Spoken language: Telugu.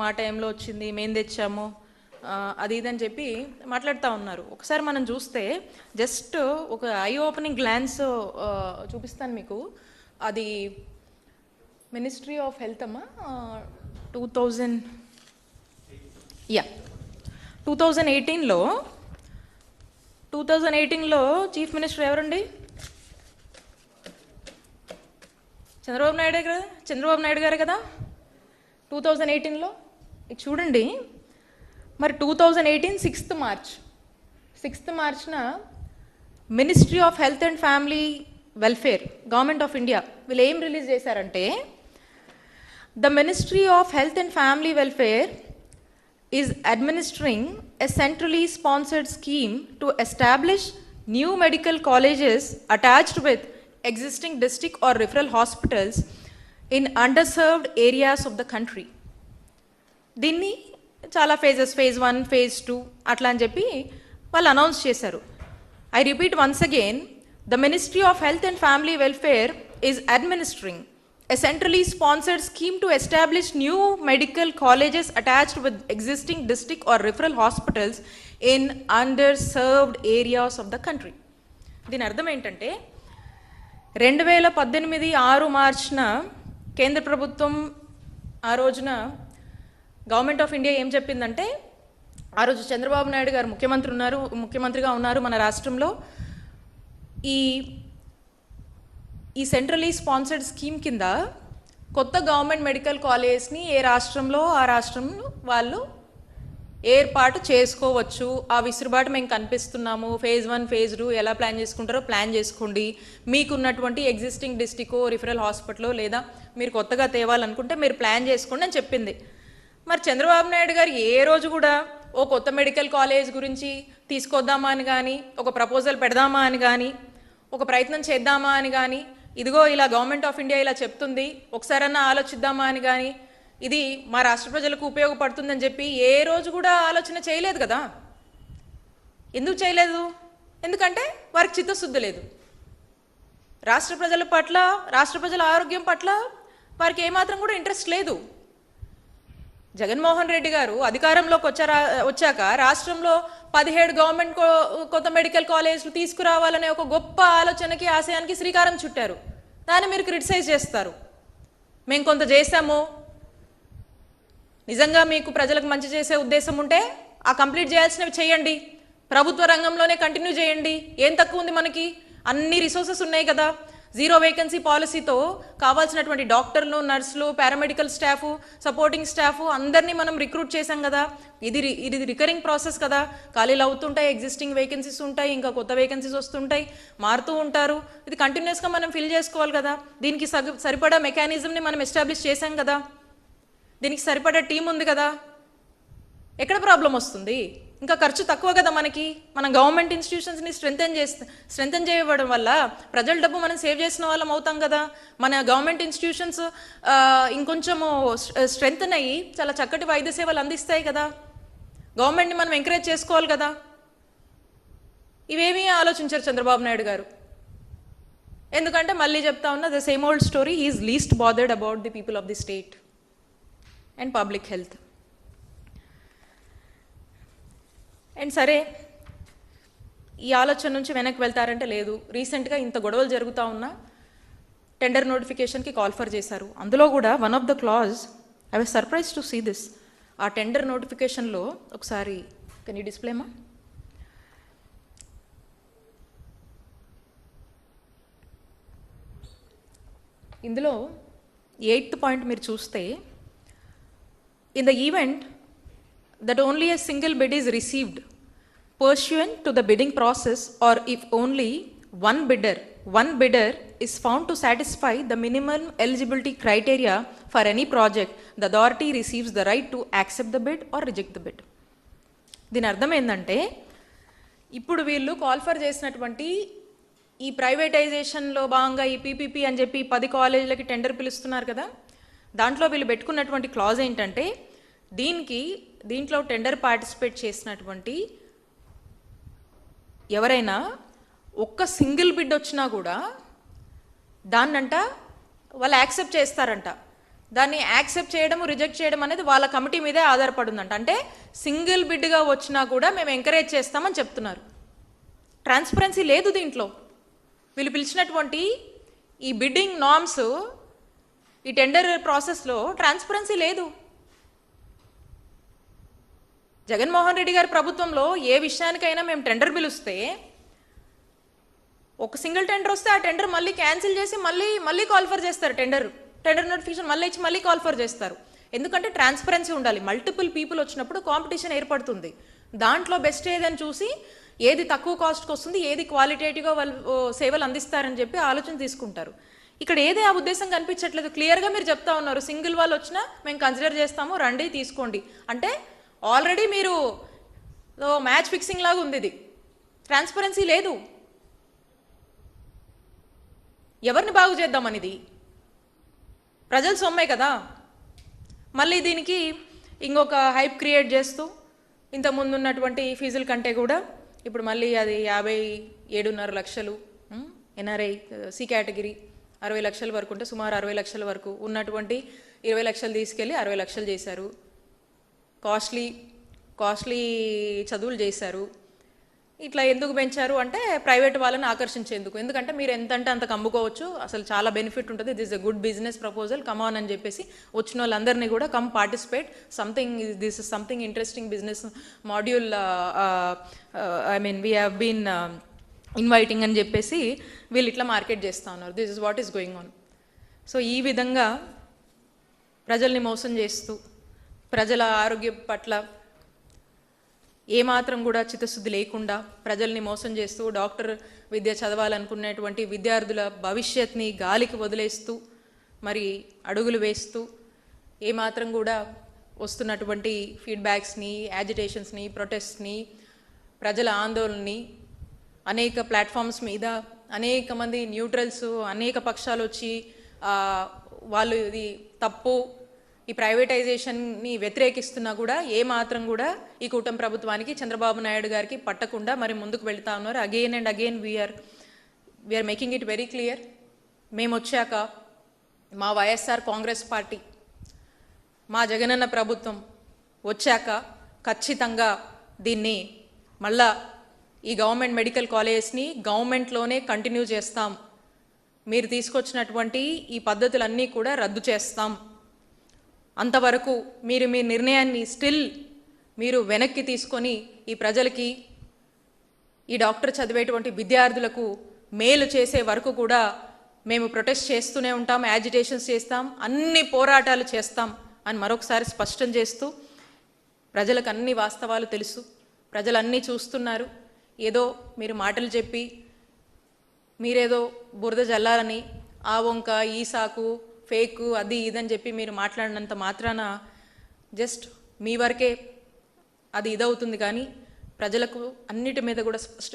మా టైంలో వచ్చింది మేము తెచ్చాము. అది ఇదని చెప్పి మాట్లాడుతూ ఉన్నారు. ఒకసారి మనం చూస్తే జస్ట్ ఒక ఐ ఓపెనింగ్ గ్లాన్స్ చూపిస్తాను మీకు. అది మినిస్ట్రీ ఆఫ్ హెల్త్ అమ్మా? Two thousand yeah two thousand ఎయిటీన్లో టూ థౌజండ్ ఎయిటీన్లో చీఫ్ మినిస్టర్ ఎవరండి? చంద్రబాబు నాయుడు కదా చంద్రబాబు నాయుడు గారు కదా? టూ థౌజండ్ ఎయిటీన్లో చూడండి. మరి two thousand eighteen sixth March sixth మార్చ్న ministry of health and family welfare government of India వీళ్ళు ఏం రిలీజ్ చేశారంటే the ministry of health and family welfare is administering a centrally sponsored scheme to establish new medical colleges attached with existing district or referral hospitals in underserved areas of the country దీన్ని చాలా phases phase one phase two అట్లా అని చెప్పి వాళ్ళు అనౌన్స్ చేశారు. I repeat once again the ministry of health and family welfare is administering a centrally sponsored scheme to establish new medical colleges attached with existing district or referral hospitals in underserved areas of the country దీని అర్థం ఏంటంటే రెండు వేల పద్దెనిమిది ఆరు మార్చిన కేంద్ర ప్రభుత్వం ఆ రోజున గవర్నమెంట్ ఆఫ్ ఇండియా ఏం చెప్పిందంటే ఆ రోజు చంద్రబాబు నాయుడు గారు ముఖ్యమంత్రి ఉన్నారు ముఖ్యమంత్రిగా ఉన్నారు మన రాష్ట్రంలో. ఈ ఈ సెంట్రలీ స్పాన్సర్డ్ స్కీమ్ కింద కొత్త గవర్నమెంట్ మెడికల్ కాలేజ్ని ఏ రాష్ట్రంలో ఆ రాష్ట్రంలో వాళ్ళు ఏర్పాటు చేసుకోవచ్చు. ఆ విసురుబాటు మేము కనిపిస్తున్నాము. ఫేజ్ వన్ ఫేజ్ టూ ఎలా ప్లాన్ చేసుకుంటారో ప్లాన్ చేసుకోండి. మీకున్నటువంటి ఎగ్జిస్టింగ్ డిస్టిక్ రిఫరల్ హాస్పిటల్ లేదా మీరు కొత్తగా తేవాలనుకుంటే మీరు ప్లాన్ చేసుకోండి అని చెప్పింది. మరి చంద్రబాబు నాయుడు గారు ఏ రోజు కూడా ఓ కొత్త మెడికల్ కాలేజ్ గురించి తీసుకొద్దామా అని కానీ ఒక ప్రపోజల్ పెడదామా అని కానీ ఒక ప్రయత్నం చేద్దామా అని కానీ ఇదిగో ఇలా గవర్నమెంట్ ఆఫ్ ఇండియా ఇలా చెప్తుంది ఒకసారన్నా ఆలోచిద్దామా అని కానీ ఇది మా రాష్ట్ర ప్రజలకు ఉపయోగపడుతుందని చెప్పి ఏ రోజు కూడా ఆలోచన చేయలేదు కదా. ఎందుకు చేయలేదు? ఎందుకంటే వారికి చిత్తశుద్ధి లేదు. రాష్ట్ర ప్రజల పట్ల రాష్ట్ర ప్రజల ఆరోగ్యం పట్ల వారికి ఏమాత్రం కూడా ఇంట్రెస్ట్ లేదు. జగన్మోహన్ రెడ్డి గారు అధికారంలోకి వచ్చారా వచ్చాక రాష్ట్రంలో పదిహేడు గవర్నమెంట్ కో- కొత్త మెడికల్ కాలేజ్లు తీసుకురావాలనే ఒక గొప్ప ఆలోచనకి ఆశయానికి శ్రీకారం చుట్టారు. దాన్ని మీరు క్రిటిసైజ్ చేస్తారు. మేము కొంత చేశాము. నిజంగా మీకు ప్రజలకు మంచి చేసే ఉద్దేశం ఉంటే ఆ కంప్లీట్ చేయాల్సినవి చేయండి. ప్రభుత్వ రంగంలోనే కంటిన్యూ చేయండి. ఏం తక్కువ ఉంది మనకి? అన్ని రిసోర్సెస్ ఉన్నాయి కదా. జీరో వేకెన్సీ పాలసీతో కావాల్సినటువంటి డాక్టర్లు నర్సులు పారామెడికల్ స్టాఫ్ సపోర్టింగ్ స్టాఫ్ అందరినీ మనం రిక్రూట్ చేశాం కదా. ఇది ఇది రికరింగ్ ప్రాసెస్ కదా. ఖాళీలు అవుతుంటాయి ఎగ్జిస్టింగ్ వేకెన్సీస్ ఉంటాయి ఇంకా కొత్త వేకెన్సీస్ వస్తుంటాయి మారుతూ ఉంటారు. ఇది కంటిన్యూస్గా మనం ఫిల్ చేసుకోవాలి కదా. దీనికి సరిపడా మెకానిజంని మనం ఎస్టాబ్లిష్ చేశాం కదా. దీనికి సరిపడా టీం ఉంది కదా. ఎక్కడ ప్రాబ్లం వస్తుంది? ఇంకా ఖర్చు తక్కువ కదా మనకి. మనం గవర్నమెంట్ ఇన్స్టిట్యూషన్స్ని స్ట్రెంగ్తన్ చేస్తే స్ట్రెంగ్తన్ చేయడం వల్ల ప్రజల డబ్బు మనం సేవ్ చేసిన వాళ్ళం అవుతాం కదా. మన గవర్నమెంట్ ఇన్స్టిట్యూషన్స్ ఇంకొంచెము స్ట్రెంగ్తన్ అయ్యి చాలా చక్కటి వైద్య సేవలు అందిస్తాయి కదా. గవర్నమెంట్ని మనం ఎంకరేజ్ చేసుకోవాలి కదా. ఇవేమీ ఆలోచించారు చంద్రబాబు నాయుడు గారు. ఎందుకంటే మళ్ళీ చెప్తా ఉన్న the same old story is least bothered about the people of the state and public health and సరే ఈ ఆలోచన నుంచి వెనక్కి వెళ్తారంటే లేదు. రీసెంట్గా ఇంత గొడవలు జరుగుతూ ఉన్నా టెండర్ నోటిఫికేషన్కి కాల్ ఫర్ చేశారు. అందులో కూడా one of the clause I was surprise to see this ah tender నోటిఫికేషన్లో ఒకసారి కెన్ యూ డిస్ప్లేమా ఇందులో ఎయిత్ పాయింట్ మీరు చూస్తే in the event that only a single bid is received pursuant to the bidding process or if only one bidder, one bidder is found to satisfy the minimum eligibility criteria for any project, the authority receives the right to accept the bid or reject the bid. దీని అర్థం ఏంటంటే ఇప్పుడు వీళ్ళు కాల్ఫర్ చేసినటువంటి ఈ ప్రైవేటైజేషన్లో భాగంగా ఈ పీపీపీ అని చెప్పి పది కాలేజీలకి టెండర్ పిలుస్తున్నారు కదా దాంట్లో వీళ్ళు పెట్టుకున్నటువంటి క్లాజ్ ఏంటంటే దీనికి దీంట్లో టెండర్ పార్టిసిపేట్ చేసినటువంటి ఎవరైనా ఒక్క సింగిల్ బిడ్ వచ్చినా కూడా దాన్నంట వాళ్ళు యాక్సెప్ట్ చేస్తారంట. దాన్ని యాక్సెప్ట్ చేయడం రిజెక్ట్ చేయడం అనేది వాళ్ళ కమిటీ మీదే ఆధారపడిందంట అంటే సింగిల్ బిడ్గా వచ్చినా కూడా మేము ఎంకరేజ్ చేస్తామని చెప్తున్నారు. ట్రాన్స్పరెన్సీ లేదు దీంట్లో. వీళ్ళు పిలిచినటువంటి ఈ బిడ్డింగ్ నామ్స్ ఈ టెండర్ ప్రాసెస్లో ట్రాన్స్పరెన్సీ లేదు. జగన్మోహన్ రెడ్డి గారి ప్రభుత్వంలో ఏ విషయానికైనా మేము టెండర్ పిలుస్తే ఒక సింగిల్ టెండర్ వస్తే ఆ టెండర్ మళ్ళీ క్యాన్సిల్ చేసి మళ్ళీ మళ్ళీ కాల్ఫర్ చేస్తారు టెండర్. టెండర్ నోటిఫికేషన్ మళ్ళీ ఇచ్చి మళ్ళీ కాల్ఫర్ చేస్తారు. ఎందుకంటే ట్రాన్స్పరెన్సీ ఉండాలి. మల్టిపుల్ పీపుల్ వచ్చినప్పుడు కాంపిటీషన్ ఏర్పడుతుంది. దాంట్లో బెస్ట్ ఏదని చూసి ఏది తక్కువ కాస్ట్కి వస్తుంది ఏది క్వాలిటేటివ్గా వాళ్ళు సేవలు అందిస్తారని చెప్పి ఆలోచన తీసుకుంటారు. ఇక్కడ ఏదే ఆ ఉద్దేశం కనిపించట్లేదు. క్లియర్గా మీరు చెప్తా ఉన్నారు. సింగిల్ వాళ్ళు వచ్చినా మేము కన్సిడర్ చేస్తాము రండి తీసుకోండి. అంటే ఆల్రెడీ మీరు మ్యాచ్ ఫిక్సింగ్ లాగా ఉంది ఇది. ట్రాన్స్పరెన్సీ లేదు. ఎవరిని బాగు చేద్దామని ఇది ప్రజలు సొమ్మే కదా. మళ్ళీ దీనికి ఇంకొక హైప్ క్రియేట్ చేస్తూ ఇంతకుముందు ఉన్నటువంటి ఫీజుల కంటే కూడా ఇప్పుడు మళ్ళీ అది యాభై ఏడున్నర లక్షలు ఎన్ఆర్ఐ సి కేటగిరీ అరవై లక్షల వరకు ఉంటే సుమారు అరవై లక్షల వరకు ఉన్నటువంటి ఇరవై లక్షలు తీసుకెళ్ళి అరవై లక్షలు చేశారు. కాస్ట్లీ కాస్ట్లీ చదువులు చేశారు. ఇట్లా ఎందుకు పెంచారు అంటే ప్రైవేట్ వాళ్ళని ఆకర్షించేందుకు. ఎందుకంటే మీరు ఎంత అంటే అంత కమ్ముకోవచ్చు. అసలు చాలా బెనిఫిట్ ఉంటుంది. This a good business proposal come on అని చెప్పేసి వచ్చిన వాళ్ళందరినీ కూడా come participate something this is something interesting business module I mean we have been inviting అని చెప్పేసి వీళ్ళు ఇట్లా మార్కెట్ చేస్తూ ఉన్నారు. This is what is going on so ఈ విధంగా ప్రజల్ని మోసం చేస్తూ ప్రజల ఆరోగ్యం పట్ల ఏమాత్రం కూడా చిత్తశుద్ధి లేకుండా ప్రజల్ని మోసం చేస్తూ డాక్టర్ విద్య చదవాలనుకునేటువంటి విద్యార్థుల భవిష్యత్ని గాలికి వదిలేస్తూ మరి అడుగులు వేస్తూ ఏమాత్రం కూడా వస్తున్నటువంటి ఫీడ్బ్యాక్స్ని యాజిటేషన్స్ని ప్రొటెస్ట్ని ప్రజల ఆందోళనని అనేక ప్లాట్ఫామ్స్ మీద అనేక మంది న్యూట్రల్స్ అనేక పక్షాలు వచ్చి వాళ్ళు ఇది తప్పు ఈ ప్రైవేటైజేషన్ని వ్యతిరేకిస్తున్నా కూడా ఏ మాత్రం కూడా ఈ కూటమి ప్రభుత్వానికి చంద్రబాబు నాయుడు గారికి పట్టకుండా మరి ముందుకు వెళ్తా ఉన్నారు. Again and again we're we're making it very clear మేము వచ్చాక మా వైఎస్ఆర్ కాంగ్రెస్ పార్టీ మా జగనన్న ప్రభుత్వం వచ్చాక ఖచ్చితంగా దీన్ని మళ్ళా ఈ గవర్నమెంట్ మెడికల్ కాలేజెస్ని గవర్నమెంట్లోనే కంటిన్యూ చేస్తాం. మీరు తీసుకొచ్చినటువంటి ఈ పద్ధతులన్నీ కూడా రద్దు చేస్తాం. అంతవరకు మీరు మీ నిర్ణయాన్ని స్టిల్ మీరు వెనక్కి తీసుకొని ఈ ప్రజలకి ఈ డాక్టర్ చదివేటువంటి విద్యార్థులకు మేలు చేసే వరకు కూడా మేము ప్రొటెస్ట్ చేస్తూనే ఉంటాం యాజిటేషన్స్ చేస్తాం అన్ని పోరాటాలు చేస్తాం అని మరొకసారి స్పష్టం చేస్తూ ప్రజలకు అన్ని వాస్తవాలు తెలుసు. ప్రజలు అన్నీ చూస్తున్నారు. ఏదో మీరు మాటలు చెప్పి మీరేదో బురద జల్లాలని ఆ వంక ఈ సాకు ఫేక్ అది ఇదని చెప్పి మీరు మాట్లాడినంత మాత్రాన జస్ట్ మీ వరకే అది ఇదవుతుంది కానీ ప్రజలకు అన్నిటి మీద కూడా స్పష్టత